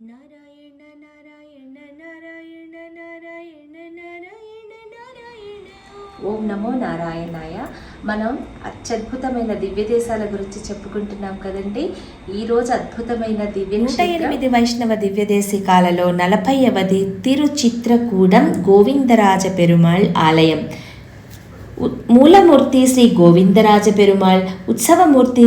నారాయణ నారాయణ నారాయణ నారాయణ నారాయణ నారాయణ. ఓం నమో నారాయణాయ. మనం అత్యద్భుతమైన దివ్య దేశాల గురించి చెప్పుకుంటున్నాం కదండి. ఈ రోజు అద్భుతమైన దివ్య నూట ఎనిమిది వైష్ణవ దివ్య దేశికాలలో నలభైవది తిరుచిత్రకూడం గోవిందరాజ పెరుమాళ్ ఆలయం. మూలమూర్తి శ్రీ గోవిందరాజ పెరుమాళ్ ఉత్సవమూర్తి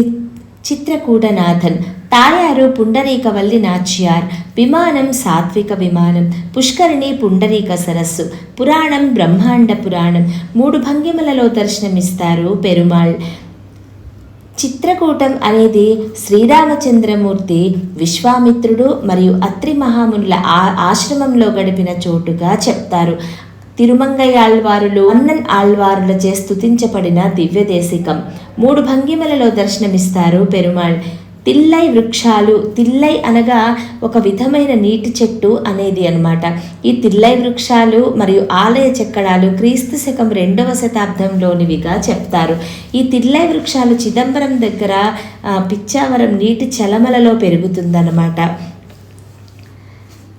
చిత్రకూటనాథన్ తాయారు పుండరీకవల్లి నాచ్యార్ విమానం సాత్విక విమానం పుష్కరిణి పుండరీక సరస్సు పురాణం బ్రహ్మాండ పురాణం మూడు భంగిమలలో దర్శనమిస్తారు పెరుమాళ్. చిత్రకూటం అనేది శ్రీరామచంద్రమూర్తి విశ్వామిత్రుడు మరియు అత్రి మహామునుల ఆ- ఆశ్రమంలో గడిపిన చోటుగా చెప్తారు. తిరుమంగై ఆళ్వారులు అన్నన్ ఆళ్వారులచే స్తుతించబడిన దివ్యదేశికం. మూడు భంగిమలలో దర్శనమిస్తారు పెరుమాళ్. తిల్లై వృక్షాలు. తిల్లై అనగా ఒక విధమైన నీటి చెట్టు అనేది అనమాట ఈ తిల్లై వృక్షాలు మరియు ఆలయ చెక్కడాలు క్రీస్తు శకం రెండవ శతాబ్దంలోనివిగా చెప్తారు. ఈ తిల్లై వృక్షాలు చిదంబరం దగ్గర పిచ్చావరం నీటి చలమలలో పెరుగుతుందన్నమాట.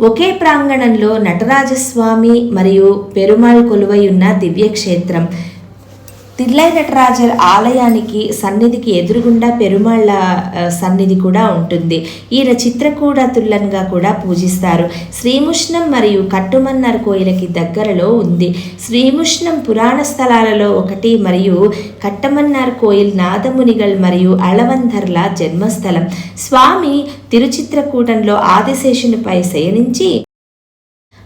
ఒకే ప్రాంగణంలో నటరాజస్వామి మరియు పెరుమాళ్ కొలువై ఉన్న దివ్యక్షేత్రం. తిల్లై నటరాజర్ ఆలయానికి సన్నిధికి ఎదురుగుండా పెరుమాళ్ళ సన్నిధి కూడా ఉంటుంది. ఈయన చిత్రకూడ తుల్లన్గా కూడా పూజిస్తారు. శ్రీముష్ణం మరియు కట్టుమన్నార్ కోయిలకి దగ్గరలో ఉంది. శ్రీముష్ణం పురాణ స్థలాలలో ఒకటి మరియు కట్టమన్నార్ కోయిల్ నాదమునిగల్ మరియు అళవంధర్ల జన్మస్థలం. స్వామి తిరుచిత్రకూటంలో ఆదిశేషునిపై శయనించి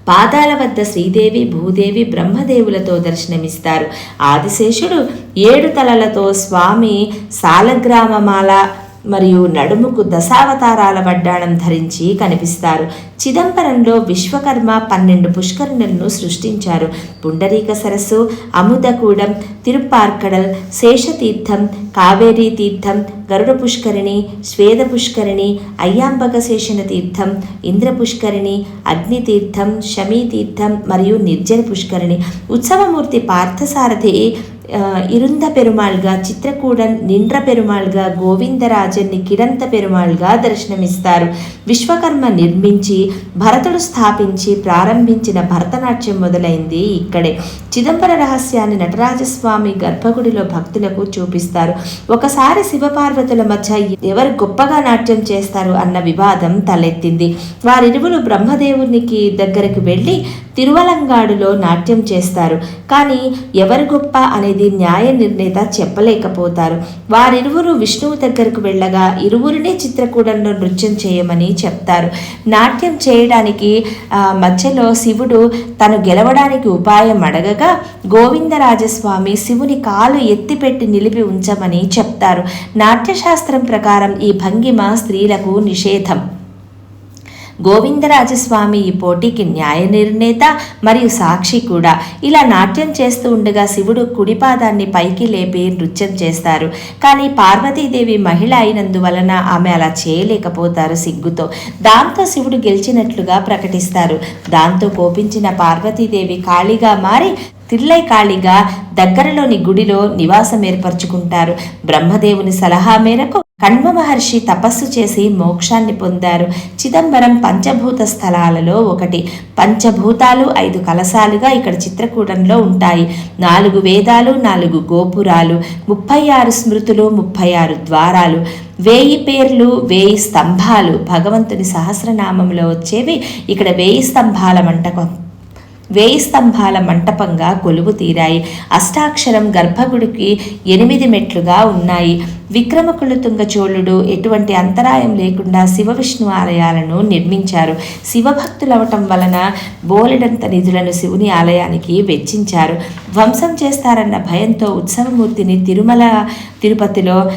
పాదాల వద్ద శ్రీదేవి భూదేవి బ్రహ్మదేవులతో దర్శనమిస్తారు. ఆదిశేషుడు ఏడు తలలతో స్వామి సాలగ్రామమాల మరియు నడుముకు దశావతారాల వడ్డాణం ధరించి కనిపిస్తారు. చిదంబరంలో విశ్వకర్మ పన్నెండు పుష్కరిణులను సృష్టించారు. పుండరీక సరస్సు అముదకూడం తిరుపార్కడల్ శేషతీర్థం కావేరీ తీర్థం గరుడ పుష్కరిణి శ్వేద పుష్కరిణి అయ్యాంబక శేషణ తీర్థం ఇంద్ర పుష్కరిణి అగ్నితీర్థం శమీతీర్థం మరియు నిర్జన పుష్కరిణి. ఉత్సవమూర్తి పార్థసారథి இருந்த ఇరుంద పెరుమాళ్గా చిత్రకూడన్ నిండ్ర పెరుమాళ్గా గోవిందరాజన్ని కిడంత పెరుమాళ్గా దర్శనమిస్తారు విశ్వకర్మ నిర్మించి భరతుడు స్థాపించి ప్రారంభించిన భరతనాట్యం మొదలైంది ఇక్కడే చిదంబర రహస్యాన్ని నటరాజస్వామి గర్భగుడిలో భక్తులకు చూపిస్తారు ఒకసారి శివపార్వతుల మధ్య ఎవరు గొప్పగా నాట్యం చేస్తారు అన్న వివాదం తలెత్తింది వారిరువులు బ్రహ్మదేవునికి దగ్గరకు వెళ్ళి తిరువలంగాడులో నాట్యం చేస్తారు కానీ ఎవరు గొప్ప అనేది న్యాయ నిర్ణేత చెప్పలేకపోతారు. వారిరువురు విష్ణువు దగ్గరకు వెళ్ళగా ఇరువురినే చిత్రకూడంలో నృత్యం చేయమని చెప్తారు. నాట్యం చేయడానికి మధ్యలో శివుడు తను గెలవడానికి ఉపాయం అడగగా గోవిందరాజస్వామి శివుని కాలు ఎత్తిపెట్టి నిలిపి ఉంచమని చెప్తారు. నాట్యశాస్త్రం ప్రకారం ఈ భంగిమ స్త్రీలకు నిషేధం. గోవిందరాజస్వామి ఈ పోటీకి న్యాయ నిర్ణేత మరియు సాక్షి కూడా. ఇలా నాట్యం చేస్తూ ఉండగా శివుడు కుడిపాదాన్ని పైకి లేపి నృత్యం చేస్తారు. కానీ పార్వతీదేవి మహిళ అయినందువలన ఆమె అలా చేయలేకపోతారు సిగ్గుతో. దాంతో శివుడు గెలిచినట్లుగా ప్రకటిస్తారు. దాంతో కోపించిన పార్వతీదేవి ఖాళీగా మారి తిర్లై కాళిగా దగ్గరలోని గుడిలో నివాసం ఏర్పరచుకుంటారు బ్రహ్మదేవుని సలహా మేరకు కణ్వ మహర్షి తపస్సు చేసి మోక్షాన్ని పొందారు. చిదంబరం పంచభూత స్థలాలలో ఒకటి. పంచభూతాలు ఐదు కలశాలుగా ఇక్కడ చిత్రకూటంలో ఉంటాయి. నాలుగు వేదాలు నాలుగు గోపురాలు ముప్పై ఆరు స్మృతులు ముప్పై ఆరు ద్వారాలు. వేయి పేర్లు వేయి స్తంభాలు భగవంతుని సహస్రనామంలో వచ్చేవి ఇక్కడ వేయి స్తంభాల మంటకం వేయి స్తంభాల మంటపంగా కొలువు తీరాయి. అష్టాక్షరం గర్భగుడికి ఎనిమిది మెట్లుగా ఉన్నాయి. విక్రమకుళతుంగ చోళుడు ఎటువంటి అంతరాయం లేకుండా శివ విష్ణు ఆలయాలను నిర్మించారు. శివభక్తులవటం వలన బోలెడంత నిధులను శివుని ఆలయానికి వెచ్చించారు. ధ్వంసం చేస్తారన్న భయంతో ఉత్సవమూర్తిని తిరుమల తిరుపతిలో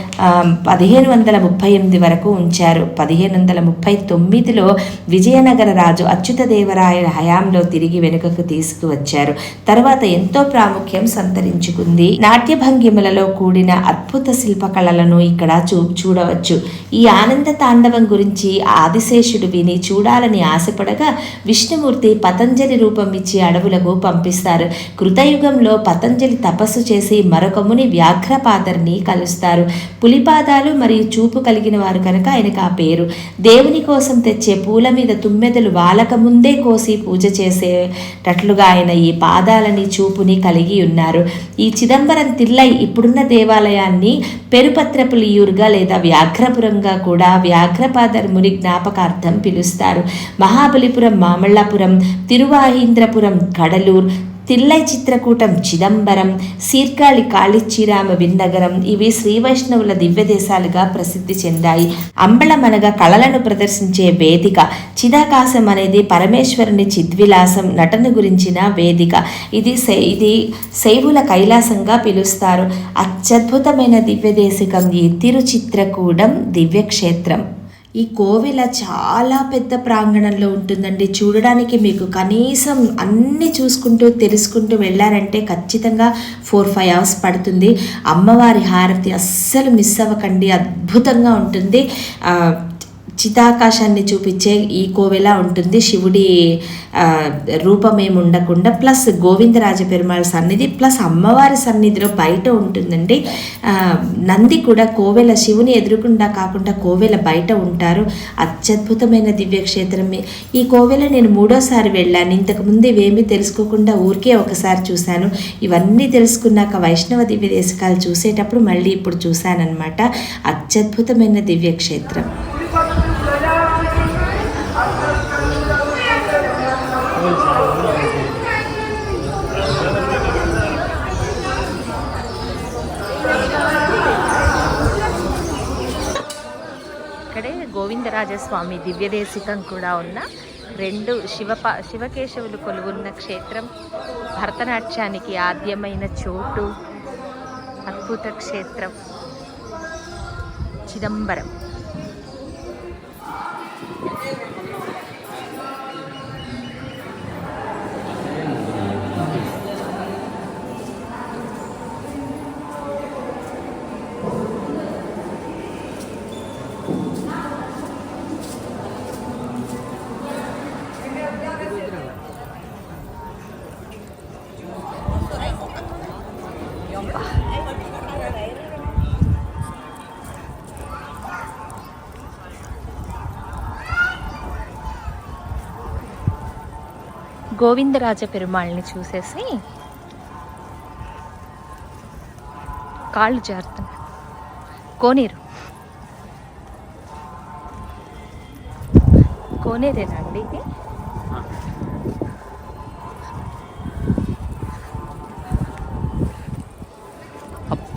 పదిహేను వందల ముప్పై ఎనిమిది వరకు ఉంచారు. పదిహేను వందల ముప్పై తొమ్మిదిలో విజయనగర రాజు అచ్యుతదేవరాయల హయాంలో తిరిగి వెనుకకు తీసుకువచ్చారు. తర్వాత ఎంతో ప్రాముఖ్యం సంతరించుకుంది. నాట్య భంగిమలలో కూడిన అద్భుత శిల్పకళల లీలలను ఇక్కడ చూ చూడవచ్చు. ఈ ఆనంద తాండవం గురించి ఆదిశేషుడు విని చూడాలని ఆశపడగా విష్ణుమూర్తి పతంజలి రూపం ఇచ్చి అడవులకు పంపిస్తారు. కృతయుగంలో పతంజలి తపస్సు చేసి మరొక ముని వ్యాఘ్రపాదర్ని కలుస్తారు. పులిపాదాలు మరియు చూపు కలిగిన వారు కనుక ఆయనకు ఆ పేరు. దేవుని కోసం తెచ్చే పూల మీద తుమ్మెదలు వాలక ముందే కోసి పూజ చేసేటట్లుగా ఆయన ఈ పాదాలని చూపుని కలిగి ఉన్నారు. ఈ చిదంబరం తిల్లై ఇప్పుడున్న దేవాలయాన్ని పెరుపతి పెరుపత్రపులియూరుగా లేదా వ్యాఘ్రపురంగా కూడా వ్యాఘ్రపాదర్ముని జ్ఞాపకార్థం పిలుస్తారు. మహాబలిపురం మామల్లాపురం తిరువాహీంద్రపురం కడలూర్ తిల్లై చిత్రకూటం చిదంబరం సీర్కాళి కాళిచ్చిరామ విన్నగరం ఇవి శ్రీ వైష్ణవుల దివ్య దేశాలుగా ప్రసిద్ధి చెందాయి. అంబళమనగా కళలను ప్రదర్శించే వేదిక చిదాకాశం అనేది పరమేశ్వరుని చిద్విలాసం నటన గురించిన వేదిక. ఇది శై- ఇది శైవుల కైలాసంగా పిలుస్తారు. అత్యద్భుతమైన దివ్య దేశికం ఈ తిరుచిత్రకూడం దివ్యక్షేత్రం. ఈ కోవెల చాలా పెద్ద ప్రాంగణంలో ఉంటుందండి. చూడడానికి మీకు కనీసం అన్ని చూసుకుంటూ తెలుసుకుంటూ వెళ్ళారంటే ఖచ్చితంగా ఫోర్ ఫైవ్ అవర్స్ పడుతుంది. అమ్మవారి హారతి అస్సలు మిస్ అవ్వకండి. అద్భుతంగా ఉంటుంది. చితాకాశాన్ని చూపించే ఈ కోవెల ఉంటుంది? శివుడి రూపమేమి ఉండకుండా ప్లస్ గోవిందరాజ పెరుమాళ్ సన్నిధి ప్లస్ అమ్మవారి సన్నిధిలో బయట ఉంటుందండి. నంది కూడా కోవెల శివుని ఎదురుకుండా కాకుండా కోవెల బయట ఉంటారు. అత్యద్భుతమైన దివ్యక్షేత్రమే ఈ కోవెల నేను మూడోసారి వెళ్ళాను. ఇంతకుముందు ఇవేమీ తెలుసుకోకుండా ఊరికే ఒకసారి చూశాను. ఇవన్నీ తెలుసుకున్నాక వైష్ణవ దివ్య దేశకాలు చూసేటప్పుడు మళ్ళీ ఇప్పుడు చూశానన్నమాట. అత్యద్భుతమైన దివ్యక్షేత్రం. గోవిందరాజస్వామి దివ్యదేశికం కూడా ఉన్న రెండు శివప శివకేశవులు కొలువున్న క్షేత్రం భరతనాట్యానికి ఆద్యమైన చోటు అద్భుత క్షేత్రం చిదంబరం. గోవిందరాజ పెరుమాళ్ళని చూసేసి కాళ్ళు జారుతున్నా. కోనేరు. కోనేరేనండి ఇది?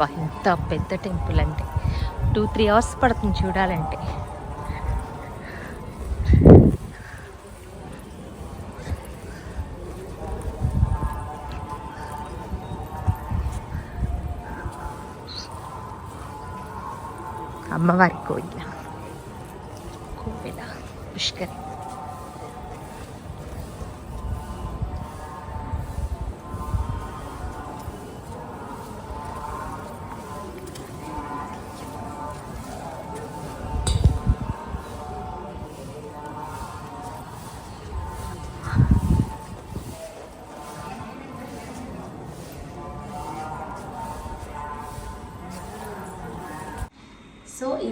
అబ్బా ఇంత పెద్ద టెంపుల్ అంటే. టూ త్రీ అవర్స్ పడుతుంది చూడాలంటే. అమ్మవారి కోయిల. కోవిల పుష్కరి.